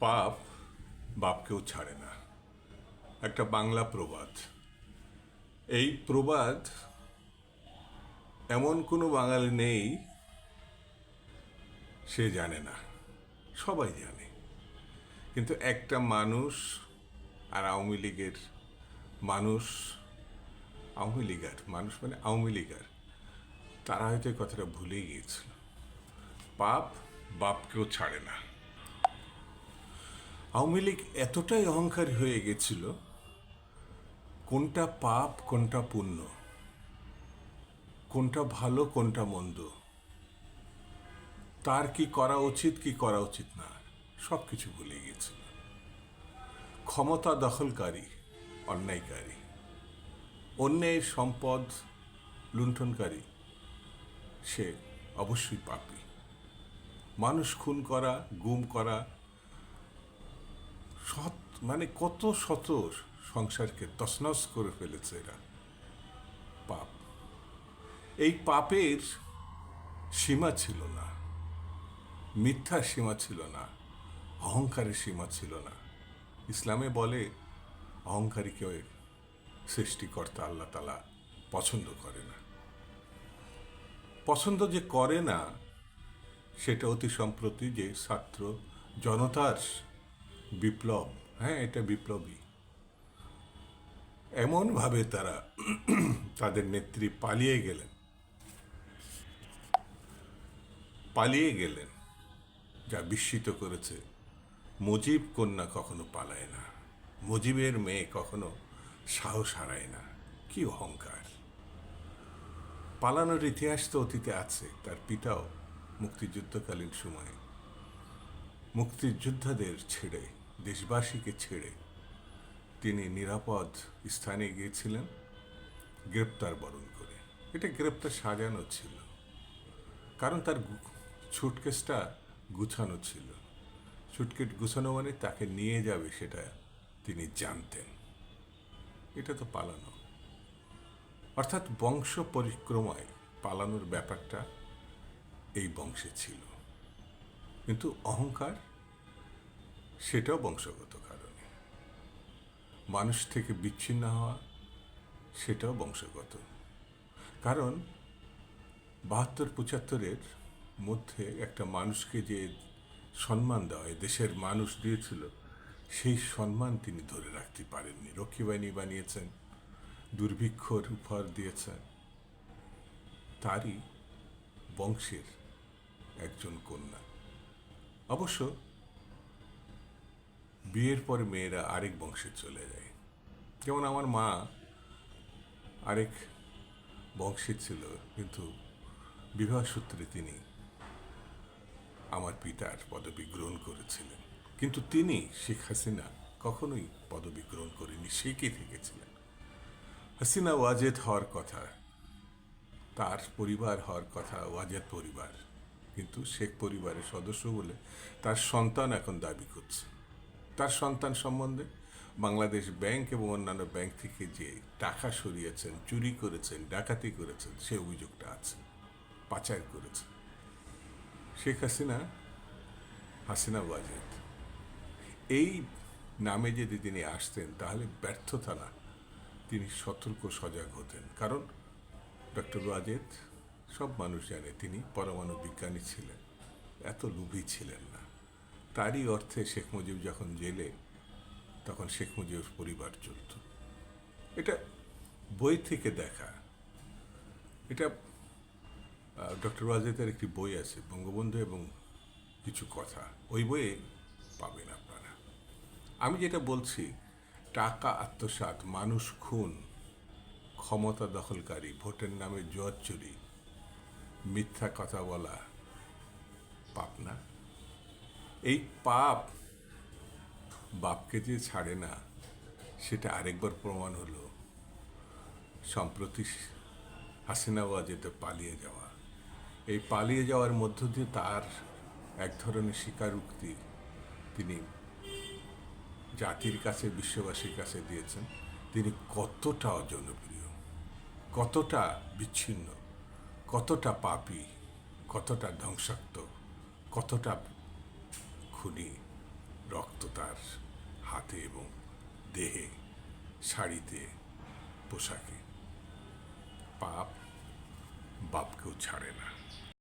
পাপ বাপকেও ছাড়ে না। একটা বাংলা প্রবাদ। এই প্রবাদ এমন কোনো বাঙালি নেই, সে জানে না। সবাই জানে। কিন্তু একটা মানুষ আর আওয়ামী লীগের মানুষ, আওয়ামী লীগার মানুষ মানে আওয়ামী লীগার, তারা হয়তো এই কথাটা ভুলেই গিয়েছিল। পাপ বাপকেও ছাড়ে না। আওয়ামী লীগ এতটাই অহংকারী হয়ে গেছিল, কোনটা পাপ, কোনটা পুণ্য, কোনটা ভালো, কোনটা মন্দ। তার কি করা উচিত, কি করা উচিত না সব কিছু ভুলে গেছিল। ক্ষমতা দখলকারী, অন্যায়কারী, অন্যের সম্পদ লুণ্ঠনকারী, সে অবশ্যই পাপী। মানুষ খুন করা, গুম করা সৎ মানে কত শত সংসারকে তছনছ করে ফেলেছে এরা। পাপ। এই পাপের সীমা ছিল না। মিথ্যার সীমা ছিল না। অহংকারের সীমা ছিল না। ইসলামে বলে, অহংকারীকে সৃষ্টিকর্তা আল্লাহ তালা পছন্দ করে না। পছন্দ যে করে না, সেটা অতি সম্প্রতি যে ছাত্র জনতার বিপ্লব হ্যাঁ এটা বিপ্লবী। এমনভাবে তারা তাদের নেত্রী পালিয়ে গেলেন। পালিয়ে গেলেন। যা বিস্মিত করেছে। মুজিব কন্যা কখনো পালায় না। মুজিবের মেয়ে কখনো সাহস হারায় না। কি অহংকার। পালানোর ইতিহাস তো অতীতে আছে। তার পিতাও মুক্তিযুদ্ধকালীন সময়ে মুক্তিযোদ্ধাদের ছেড়ে, দেশবাসীকে ছেড়ে তিনি নিরাপদ স্থানে গিয়েছিলেন, গ্রেপ্তার বরণ করে। এটা গ্রেপ্তার সাজানো ছিল। কারণ তার ছুটকেসটা গুছানো ছিল। ছুটকেট গুছানো মানে তাকে নিয়ে যাবে সেটা তিনি জানতেন। এটা তো পালানো। অর্থাৎ বংশ পরিক্রমায় পালানোর ব্যাপারটা এই বংশে ছিল। কিন্তু অহংকার সেটাও বংশগত কারণে। মানুষ থেকে বিচ্ছিন্ন হওয়া, সেটাও বংশগত। কারণ বাহাত্তর, পঁচাত্তরের মধ্যে একটা মানুষকে যে সম্মান দেওয়া দেশের মানুষ দিয়েছিল সেই সম্মান তিনি ধরে রাখতে পারেননি। রক্ষী বাহিনী বানিয়েছেন, দুর্ভিক্ষর উপহার দিয়েছেন। তারই বংশের একজন কন্যা। অবশ্য বিয়ের পরে মেয়েরা আরেক বংশে চলে যায়। যেমন আমার মা আরেক বংশে ছিল, কিন্তু বিবাহ সূত্রে তিনি আমার পিতার পদবি গ্রহণ করেছিলেন। কিন্তু তিনি শেখ হাসিনা কখনোই পদবি গ্রহণ করেনি শেখই থেকেছিলেন। হাসিনা ওয়াজেদ হওয়ার কথা, তার পরিবার হওয়ার কথা, ওয়াজেদ পরিবার। কিন্তু শেখ পরিবারের সদস্য বলে তার সন্তান এখন দাবি করছে। তার সন্তান সম্বন্ধে। বাংলাদেশ ব্যাংক এবং অন্যান্য ব্যাংক থেকে যে টাকা সরিয়েছেন, চুরি করেছেন, ডাকাতি করেছেন, সে অভিযোগটা আছে। পাচার করেছেন শেখ হাসিনা হাসিনা ওয়াজেদ। এই নামে যদি তিনি আসতেন, তাহলে ব্যর্থতা না। তিনি সতর্ক, সজাগ হতেন। কারণ ডক্টর ওয়াজেদ, সব মানুষ জানে, তিনি পরমাণু বিজ্ঞানী ছিলেন। এত লোভী ছিলেন না। তারই অর্থে শেখ মুজিব যখন জেলে, তখন শেখ মুজিবের পরিবার চলত। এটা বই থেকে দেখা। এটা ডক্টর ওয়াজেদের একটি বই আছে, বঙ্গবন্ধু এবং কিছু কথা। ওই বইয়ে পাবেন আপনারা। আমি যেটা বলছি, টাকা, আত্মসাৎ, মানুষ, খুন, ক্ষমতা দখলকারী, ভোটের নামে জোয়ার চুরি, মিথ্যা কথা বলা পাপ না। এই পাপ বাপকে যে ছাড়ে না, সেটা আরেকবার প্রমাণ হলো সম্প্রতি হাসিনা ওয়াজেতে পালিয়ে যাওয়া। এই পালিয়ে যাওয়ার মধ্য দিয়ে তার এক ধরনের স্বীকারোক্তি তিনি জাতির কাছে, বিশ্ববাসীর কাছে দিয়েছেন। তিনি কতটা অজনপ্রিয়, কতটা বিচ্ছিন্ন, কতটা পাপী, কতটা ধ্বংসাত্মক, কতটা খুনি রক্ত তার হাতে এবং দেহে শাড়িতে পোশাকে। পাপ বাপকেও ছাড়ে না।